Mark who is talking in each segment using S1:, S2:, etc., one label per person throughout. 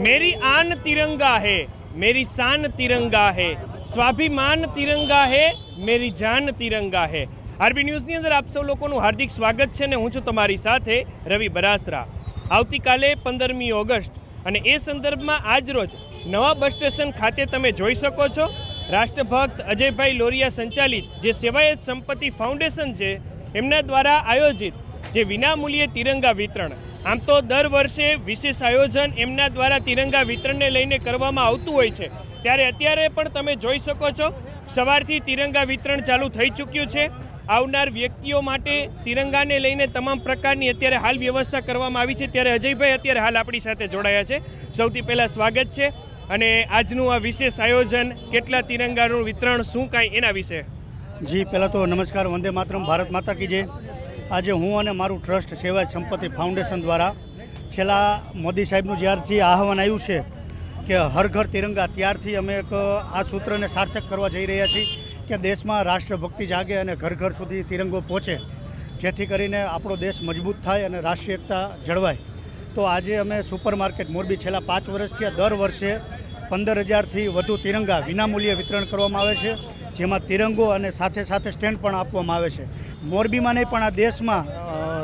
S1: मेरी आन तिरंगा है मेरी शान तिरंगा है સ્વાભિમાન તિરંગા હે મેરી જાન તિરંગા હે આરબી ન્યૂઝની અંદર આપ સૌ લોકોનું હાર્દિક સ્વાગત છે ને હું છું તમારી સાથે રવિ બરાસરા આવતીકાલે પંદરમી ઓગસ્ટ અને એ સંદર્ભમાં આજરોજ નવા બસ સ્ટેશન ખાતે તમે જોઈ શકો છો રાષ્ટ્રભક્ત અજયભાઈ લોરિયા સંચાલિત જે સેવાયત સંપત્તિ ફાઉન્ડેશન છે એમના દ્વારા આયોજિત જે વિનામૂલ્યે તિરંગા વિતરણ. આમ તો દર વર્ષે વિશેષ આયોજન એમના દ્વારા તિરંગા વિતરણને લઈને કરવામાં આવતું હોય છે. ત્યારે અત્યારે પણ તમે જોઈ શકો છો, સવારથી તિરંગા વિતરણ ચાલુ થઈ ચૂક્યું છે. આવનાર વ્યક્તિઓ માટે તિરંગાને લઈને તમામ પ્રકારની અત્યારે હાલ વ્યવસ્થા કરવામાં આવી છે. ત્યારે અજયભાઈ અત્યારે હાલ આપણી સાથે જોડાયા છે. સૌથી પહેલાં સ્વાગત છે અને આજનું આ વિશેષ આયોજન, કેટલા તિરંગાનું વિતરણ, શું કાંઈ એના વિશે?
S2: જી, પહેલાં તો નમસ્કાર, વંદે માતરમ, ભારત માતા કી જય. આજે હું અને મારું ટ્રસ્ટ સેવા સંપત્તિ ફાઉન્ડેશન દ્વારા છેલ્લા મોદી સાહેબનું જ્યારથી આહવાન આવ્યું છે કે હર ઘર તિરંગા, ત્યારથી અમે એક, આ સૂત્રને સાર્થક કરવા જઈ રહ્યા છીએ કે દેશમાં રાષ્ટ્રભક્તિ જાગે અને ઘર ઘર સુધી તિરંગો પહોંચે, જેથી કરીને આપણો દેશ મજબૂત થાય અને રાષ્ટ્રીય એકતા જળવાય. તો આજે અમે સુપર માર્કેટ મોરબી છેલ્લા પાંચ વર્ષથી દર વર્ષે પંદર હજારથી વધુ તિરંગા વિનામૂલ્યે વિતરણ કરવામાં આવે છે. જેમાં તિરંગો અને સાથે સાથે સ્ટેન્ડ પણ આપવામાં આવે છે. મોરબીમાં નહીં, પણ આ દેશમાં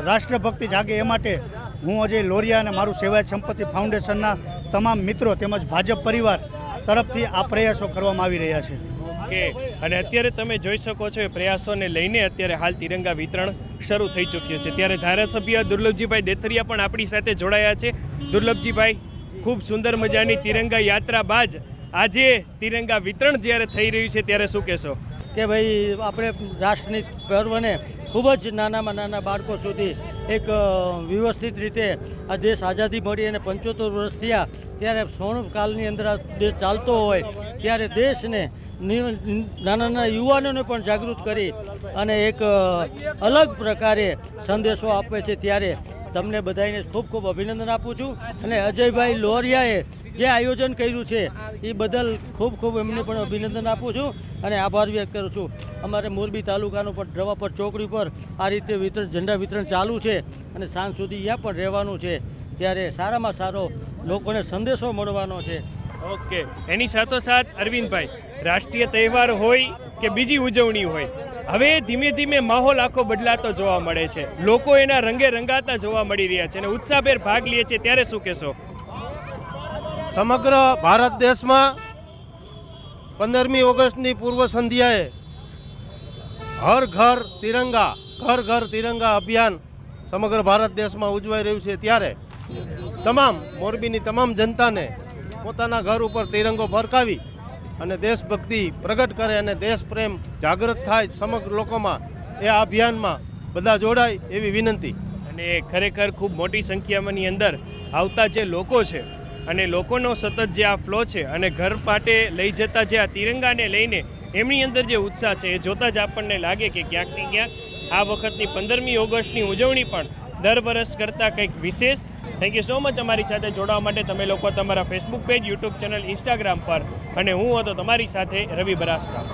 S2: રાષ્ટ્રભક્તિ જાગે એ માટે હું અજય લોરિયા અને મારું સેવાયત સંપત્તિ ફાઉન્ડેશનના તમામ મિત્રો તેમજ ભાજપ પરિવાર તરફથી આ પ્રયાસો કરવામાં આવી રહ્યા છે.
S1: ઓકે. અને અત્યારે તમે જોઈ શકો છો એ પ્રયાસોને લઈને અત્યારે હાલ તિરંગા વિતરણ શરૂ થઈ ચૂક્યું છે. ત્યારે ધારાસભ્ય દુર્લભજીભાઈ દેથરિયા પણ આપણી સાથે જોડાયા છે. દુર્લભજીભાઈ, ખૂબ સુંદર મજાની તિરંગા યાત્રા બાદ આજે તિરંગા વિતરણ જ્યારે થઈ રહ્યું છે, ત્યારે શું કહેશો?
S3: કે ભાઈ, આપણે રાષ્ટ્રની પર્વને ખૂબ જ નાનામાં નાના બાળકો સુધી એક વ્યવસ્થિત રીતે આ દેશ આઝાદી મળી અને પંચોતેર વર્ષ થયા, ત્યારે સ્વર્ણકાલની અંદર આ દેશ ચાલતો હોય, ત્યારે દેશને નાના નાના યુવાનોને પણ જાગૃત કરી અને એક અલગ પ્રકારે સંદેશો આપે છે. ત્યારે તમને બધાને ખૂબ ખૂબ અભિનંદન આપું છું અને અજયભાઈ લોરિયાએ જે આયોજન કર્યું છે, એ બદલ ખૂબ ખૂબ એમને પણ અભિનંદન આપું છું અને આભાર વ્યક્ત કરું છું. અમારે મોરબી તાલુકાનો પણ ડ્રવાપર ચોકડી પર આ રીતે વિતરણ, ઝંડા વિતરણ ચાલુ છે અને સાંજ સુધી અહીંયા પણ રહેવાનું છે. ત્યારે સારામાં સારો લોકોને સંદેશો મળવાનો છે.
S1: ઓકે. એની સાથોસાથ અરવિંદભાઈ, રાષ્ટ્રીય તહેવાર હોય કે બીજી ઉજવણી હોય, હવે ધીમે ધીમે માહોલ આખો બદલાતો જોવા મળે છે. લોકો એના રંગે રંગાતા જોવા મળી રહ્યા છે અને ઉત્સાહભેર ભાગ લે છે. ત્યારે શું કહેશો?
S4: સમગ્ર ભારત દેશમાં પંદરમી ઓગસ્ટની પૂર્વ સંધ્યાએ હર ઘર તિરંગા, ઘર ઘર તિરંગા અભિયાન સમગ્ર ભારત દેશમાં ઉજવાઈ રહ્યું છે. ત્યારે તમામ મોરબીની તમામ જનતાને પોતાના ઘર ઉપર તિરંગો ફરકાવી અને દેશભક્તિ પ્રગટ કરે અને દેશ પ્રેમ જાગૃત થાય સમગ્ર લોકોમાં એ અભિયાનમાં બધા જોડાય એવી વિનંતી.
S1: અને ખરેખર ખૂબ મોટી સંખ્યામાંની અંદર આવતા જે લોકો છે અને લોકોનો સતત જે આ ફ્લો છે અને ઘર પાટે લઈ જતા જે આ તિરંગાને લઈને એમની અંદર જે ઉત્સાહ છે એ જોતાં જ આપણને લાગે કે ક્યાંક ને ક્યાંક આ વખતની પંદરમી ઓગસ્ટની ઉજવણી પણ દર વર્ષ કરતાં કંઈક વિશેષ. થેન્ક યુ સો મચ અમારી સાથે જોડાવા માટે. તમે લોકો તમારા Facebook page YouTube channel Instagram પર. અને હું હતો તમારી સાથે રવિ બરાસરા.